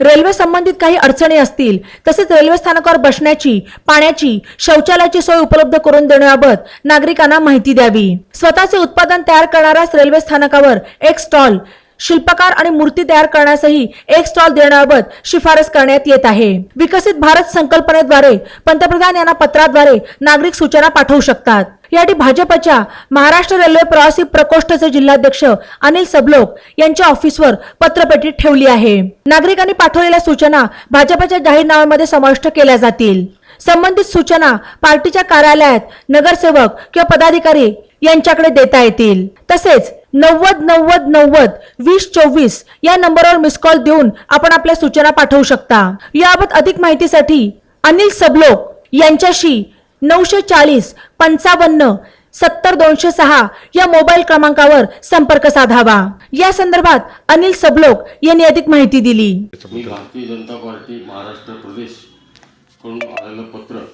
Railway संबंधित काही अडचणी असतील तसेच रेल्वे स्थानकावर बसण्याची पाण्याची शौचालयाची सोय उपलब्ध करून देण्याबाबत नागरिकांना माहिती द्यावी. स्वतःचे उत्पादन तयार करणाऱ्याच रेल्वे स्थानकावर एक स्टॉल शिल्पकार आणि मूर्ती तयार करण्यासही एक स्टॉल देण्याबाबत शिफारस करण्यात येत आहे. विकसित भारत संकल्पनेद्वारे पंतप्रधान यांना पत्राद्वारे नागरिक सूचना पाठवू शकतात. यासाठी भाजपच्या महाराष्ट्र रेल्वे प्रवासी प्रकोष्ठचे जिल्हाध्यक्ष अनिल सबलोक यांच्या ऑफिसवर पत्रपेटी ठेवली आहे. नागरिकांनी पाठवलेल्या सूचना भाजपच्या जाहीरनाम्यामध्ये समाविष्ट केल्या जातील. संबंधित सूचना पार्टीच्या कार्यालयात नगरसेवक किंवा पदाधिकारी यांच्याकडे देता येतील. तसेच नव्वद नव्वद नव्वद वीस चोवीस या नंबरवर मिस कॉल देऊन आपण आपल्या सूचना पाठवू शकता. याबाबत अधिक माहितीसाठी अनिल सबलोक यांच्याशी नऊशे चाळीस पंचावन्न सत्तर दोनशे सहा या मोबाईल क्रमांकावर संपर्क साधावा. या संदर्भात अनिल सबलोक यांनी अधिक माहिती दिली. मी भारतीय जनता पार्टी महाराष्ट्र प्रदेशकडून आलेलं पत्र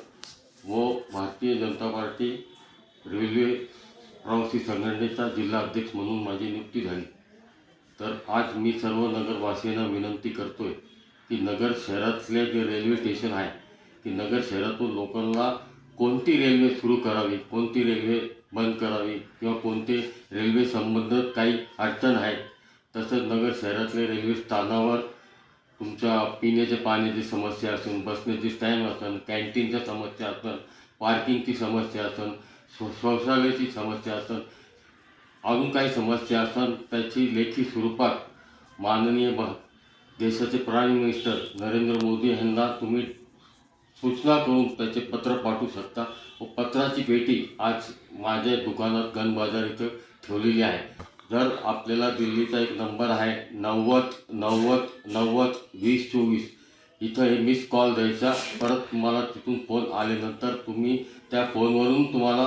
व भारतीय जनता पार्टी रेल्वे प्रवासी संघटनेचा जिल्हा अध्यक्ष म्हणून माझी नियुक्ती झाली. तर आज मी सर्व नगरवासियांना विनंती करतोय की नगर शहरातले जे रेल्वे स्टेशन आहे की नगर शहरातून लोकांना कोणती रेल्वे सुरू करावी कोणती रेल्वे बंद करावी किंवा कोणते रेल्वे संबंधित काही अडचण आहेत तसंच नगर शहरातले रेल्वे स्थानावर तुमच्या पिण्याच्या पाण्याची समस्या असेल बसण्याची स्टँड असेल कॅन्टीनच्या समस्या असेल पार्किंगची समस्या असेल शौ शौचालयाची समस्या असेल अजून काही समस्या असेल त्याची लेखी स्वरूपात माननीय ब देशाचे प्राईम मिनिस्टर नरेंद्र मोदी यांना तुम्ही सूचना करून त्याचे पत्र पाठवू शकता. व पत्राची पेटी आज माझ्या दुकानात गन बाजार इथं ठेवलेली आहे. जर आपल्याला दिल्लीचा एक नंबर आहे नव्वद नव्वद नव्वद वीस चोवीस इथं हे मिस कॉल द्यायचा. परत तुम्हाला तिथून फोन आल्यानंतर तुम्ही त्या फोनवरून तुम्हाला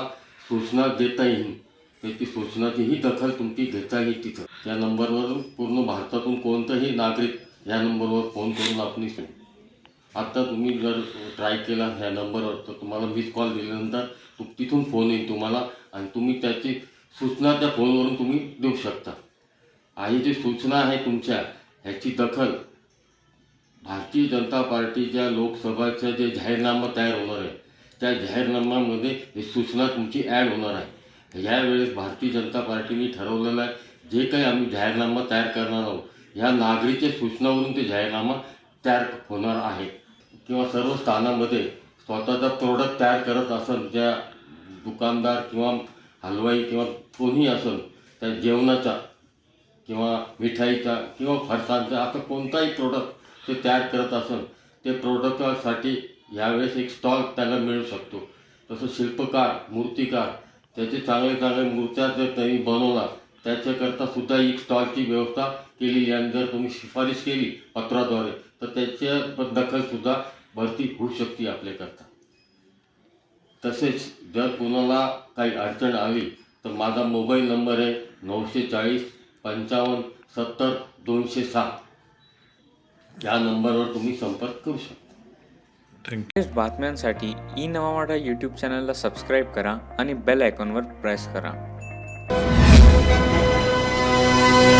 सूचना देता येईल. त्याची सूचनाचीही दखल तुमची घेता येईल तिथं. त्या नंबरवरून पूर्ण भारतातून कोणताही नागरिक या नंबरवर फोन करून आपण आत्ता तुम्ही जर ट्राय केला ह्या नंबरवर तर तुम्हाला मिस कॉल दिल्यानंतर तु तिथून फोन येईल तुम्हाला आणि तुम्ही त्याची सूचना त्या फोनवरून तुम्ही देऊ शकता. आणि जी सूचना आहे तुमच्या ह्याची दखल भारतीय जनता पार्टीच्या लोकसभाच्या जे जाहीरनामा तयार होणार आहे त्या जाहीरनाम्यामध्ये ही सूचना तुमची ॲड होणार आहे. यावेळेस भारतीय जनता पार्टीने ठरवलेलं आहे जे काही आम्ही जाहीरनामा तयार करणार आहोत ह्या नागरीच्या सूचनावरून ते जाहीरनामा तयार होणार आहे. किंवा सर्व स्थानामध्ये स्वतःचा प्रोडक्ट तयार करत असेल ज्या दुकानदार किंवा हलवाई किंवा कोणी असेल त्या जेवणाचा किंवा मिठाईचा किंवा फरसांचा असं कोणताही प्रोडक्ट ते तयार करत असेल ते प्रोडक्टसाठी यावेळेस एक स्टॉल त्याला मिळू शकतो. तसं शिल्पकार मूर्तिकार त्याचे चांगले चांगले मूर्त्या जर त्यांनी बनवला त्याच्याकरता सुद्धा एक स्टॉलची व्यवस्था केलेली आहे आणि जर तुम्ही शिफारस केली पत्राद्वारे तर त्याच्या दखलसुद्धा भरती होऊ शकते आपल्याकरता. तसेच जर कोणाला काही अडचण आली तर माझा मोबाईल नंबर आहे नऊशे चाळीस पंचावन्न सत्तर दोनशे सहा या नंबरवर तुम्ही संपर्क करू शकता. लेटेस्ट बातम्यांसाठी ई नवा मराठा यूट्यूब चॅनलला सबस्क्राईब करा आणि बेल आयकॉनवर प्रेस करा. Thank you.